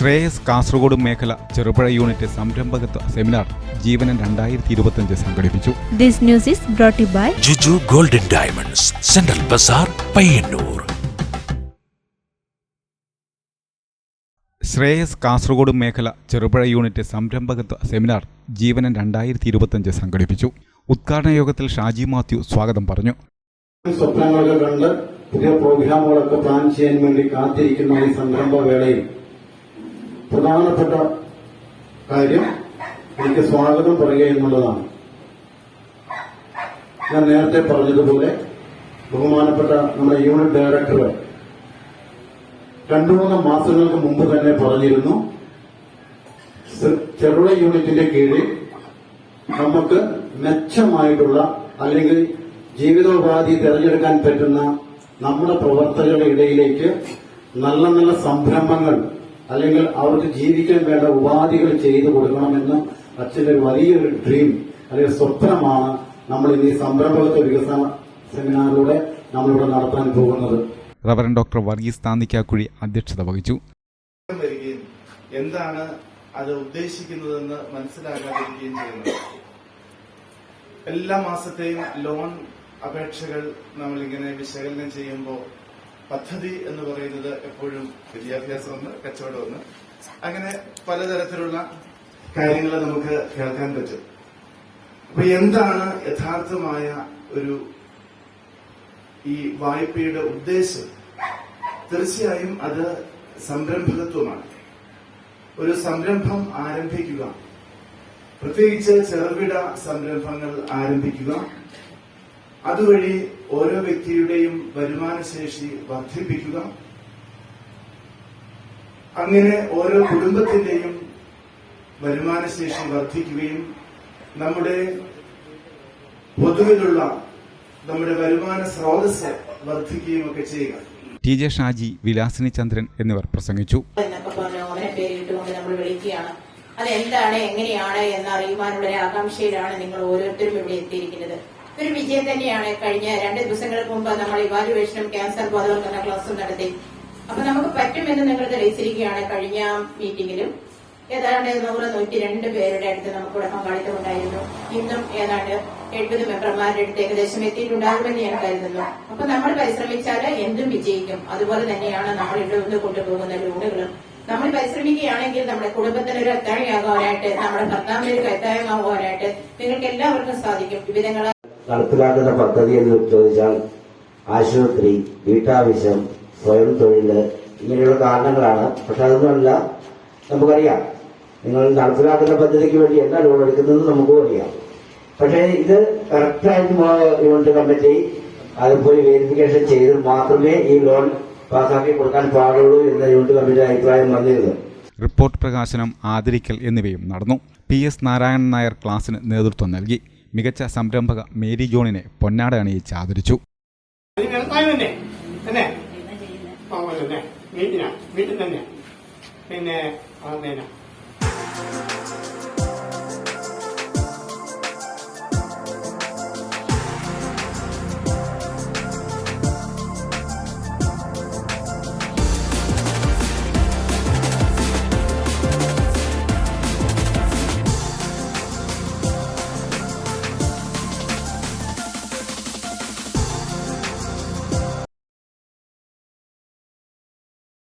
ശ്രേയസ് കാസർഗോഡ് മേഖല ചെറുപുഴ യൂണിറ്റ് സംരംഭകത്വ സെമിനാർ ജീവനം രണ്ടായിരത്തി ഇരുപത്തിയഞ്ച് സംഘടിപ്പിച്ചു. This news is brought by by Juju golden diamonds central bazaar Payyanur. Shreyas Kasaragod മേഖല ചെറുപുഴ യൂണിറ്റ് സംരംഭകത്വ സെമിനാർ ജീവനം രണ്ടായിരത്തി ഇരുപത്തിയഞ്ച് സംഘടിപ്പിച്ചു. ഉദ്ഘാടന യോഗത്തിൽ ഷാജി മാത്യു സ്വാഗതം പറഞ്ഞു. സ്വപ്നങ്ങളൊക്കെ കണ്ട് പുതിയ പ്രോഗ്രാമുകളൊക്കെ പ്ലാൻ ചെയ്യാൻ വേണ്ടി കാത്തിരിക്കുന്ന ഈ സംരംഭ വേളയിൽ പ്രധാനപ്പെട്ട കാര്യം എനിക്ക് സ്വാഗതം പറയുക എന്നുള്ളതാണ്. ഞാൻ നേരത്തെ പറഞ്ഞതുപോലെ ബഹുമാനപ്പെട്ട നമ്മുടെ യൂണിറ്റ് ഡയറക്ടർ രണ്ടു മൂന്ന് മാസങ്ങൾക്ക് മുമ്പ് തന്നെ പറഞ്ഞിരുന്നു ചെറുള യൂണിറ്റിന്റെ കീഴിൽ നമുക്ക് മെച്ചമായിട്ടുള്ള അല്ലെങ്കിൽ ജീവിതോപാധി തിരഞ്ഞെടുക്കാൻ പറ്റുന്ന നമ്മുടെ പ്രവർത്തകരുടെ ഇടയിലേക്ക് നല്ല നല്ല സംരംഭങ്ങൾ അല്ലെങ്കിൽ അവർക്ക് ജീവിക്കാൻ വേണ്ട ഉപാധികൾ ചെയ്തു കൊടുക്കണമെന്ന് അച്ഛന്റെ ഒരു വലിയൊരു ഡ്രീം അല്ലെങ്കിൽ സ്വപ്നമാണ് നമ്മൾ ഇനി ഈ സംരംഭകത്വ വികസന സെമിനാറിലൂടെ നമ്മളിവിടെ നടത്താൻ പോകുന്നത്. റവറൻ ഡോക്ടർ വർഗീസ് താന്നിക്കാക്കുഴി അധ്യക്ഷത വഹിച്ചു. വരികയും എന്താണ് അത് ഉദ്ദേശിക്കുന്നതെന്ന് മനസ്സിലാക്കാതിരിക്കുകയും ചെയ്യുന്നത് എല്ലാ മാസത്തെയും ലോൺ അപേക്ഷകൾ നമ്മളിങ്ങനെ വിശകലനം ചെയ്യുമ്പോൾ പദ്ധതി എന്ന് പറയുന്നത് എപ്പോഴും വിദ്യാഭ്യാസം ഒന്ന് കച്ചവടം ഒന്ന് അങ്ങനെ പലതരത്തിലുള്ള കാര്യങ്ങൾ നമുക്ക് കേൾക്കാൻ പറ്റും. അപ്പൊ എന്താണ് യഥാർത്ഥമായ ഒരു ഈ വായ്പയുടെ ഉദ്ദേശം? തീർച്ചയായും അത് സംരംഭകത്വമാണ്. ഒരു സംരംഭം ആരംഭിക്കുക. പ്രത്യേകിച്ച് ചെറുകിട സംരംഭങ്ങൾ ആരംഭിക്കുക. അതുവഴി ഓരോ വ്യക്തിയുടെയും വരുമാനശേഷി വർദ്ധിപ്പിക്കുക. അങ്ങനെ ഓരോ കുടുംബത്തിന്റെയും വരുമാനശേഷി വർദ്ധിക്കുകയും നമ്മുടെ പൊതുവിലുള്ള നമ്മുടെ വരുമാന സ്രോതസ് വർദ്ധിക്കുകയും ഒക്കെ ചെയ്യുക. ടി ജെ ഷാജി വിലാസിനി ചന്ദ്രൻ എന്നിവർ പ്രസംഗിച്ചു. എന്നൊക്കെ പറഞ്ഞ് ഓമന പേരിട്ടുകൊണ്ട് നമ്മൾ വിളിക്കുകയാണ്. അത് എന്താണ് എങ്ങനെയാണ് എന്ന് അറിയുവാനുള്ള ഒരു ആകാംക്ഷയിലാണ് നിങ്ങൾ ഓരോരുത്തരും ഇവിടെ എത്തിയിരിക്കുന്നത്. ഒരു വിജയം തന്നെയാണ്. കഴിഞ്ഞ രണ്ട് ദിവസങ്ങൾക്ക് മുമ്പ് നമ്മൾ ഇവാലുവേഷനും ക്യാൻസർ ബോധവൽക്കരണ ക്ലാസ്സും നടത്തി. അപ്പൊ നമുക്ക് പറ്റുമെന്ന് നിങ്ങൾ തെളിയിച്ചിരിക്കുകയാണ് കഴിഞ്ഞ മീറ്റിംഗിലും ഏതാണ്ട് നൂറ് നൂറ്റി രണ്ട് പേരുടെ അടുത്ത് നമുക്കിവിടെ പങ്കാളിത്തം ഉണ്ടായിരുന്നു. ഇന്നും ഏതാണ്ട് എഴുപത് മെമ്പർമാരുടെ അടുത്ത് ഏകദേശം എത്തിയിട്ടുണ്ടാകുമെന്ന് ഞാൻ കരുതുന്നു. അപ്പൊ നമ്മൾ പരിശ്രമിച്ചാൽ എന്തും വിജയിക്കും. അതുപോലെ തന്നെയാണ് നമ്മൾ ഇവിടെ നിന്ന് കൊണ്ടുപോകുന്ന ലോണുകളും നമ്മൾ പരിശ്രമിക്കുകയാണെങ്കിൽ നമ്മുടെ കുടുംബത്തിന് ഒരു അത്താഴമാകാനായിട്ട് നമ്മുടെ ഭർത്താവിന് ഒരു അത്താഴമാകാനായിട്ട് നിങ്ങൾക്ക് എല്ലാവർക്കും സാധിക്കും. വിവിധങ്ങളായ നടപ്പിലാക്കുന്ന പദ്ധതി എന്ന് ചോദിച്ചാൽ ആശുപത്രി വീട്ടാവശ്യം സ്വയം തൊഴിൽ ഇങ്ങനെയുള്ള കാരണങ്ങളാണ്. പക്ഷെ അതൊന്നുമല്ല നമുക്കറിയാം. നിങ്ങൾ നടപ്പിലാക്കുന്ന പദ്ധതിക്ക് വേണ്ടി എന്താ ലോൺ എടുക്കുന്നത് നമുക്കും അറിയാം. പക്ഷേ ഇത് കറക്റ്റായിട്ട് യൂണിറ്റ് കമ്മിറ്റി അത് പോയി വെരിഫിക്കേഷൻ ചെയ്ത് മാത്രമേ ഈ ലോൺ പാസ്സാക്കി കൊടുക്കാൻ പാടുള്ളൂ എന്ന യൂണിറ്റ് കമ്മിറ്റി അഭിപ്രായം വന്നിരുന്നു റിപ്പോർട്ട് പ്രകാശനം ആദരിക്കൽ എന്നിവയും നടന്നു. പി എസ് നാരായണൻ നായർ ക്ലാസിന് നേതൃത്വം നൽകി. മികച്ച സംരംഭക മേരി ജോണിനെ പൊന്നാട അണിയിച്ച് ആദരിച്ചു അത്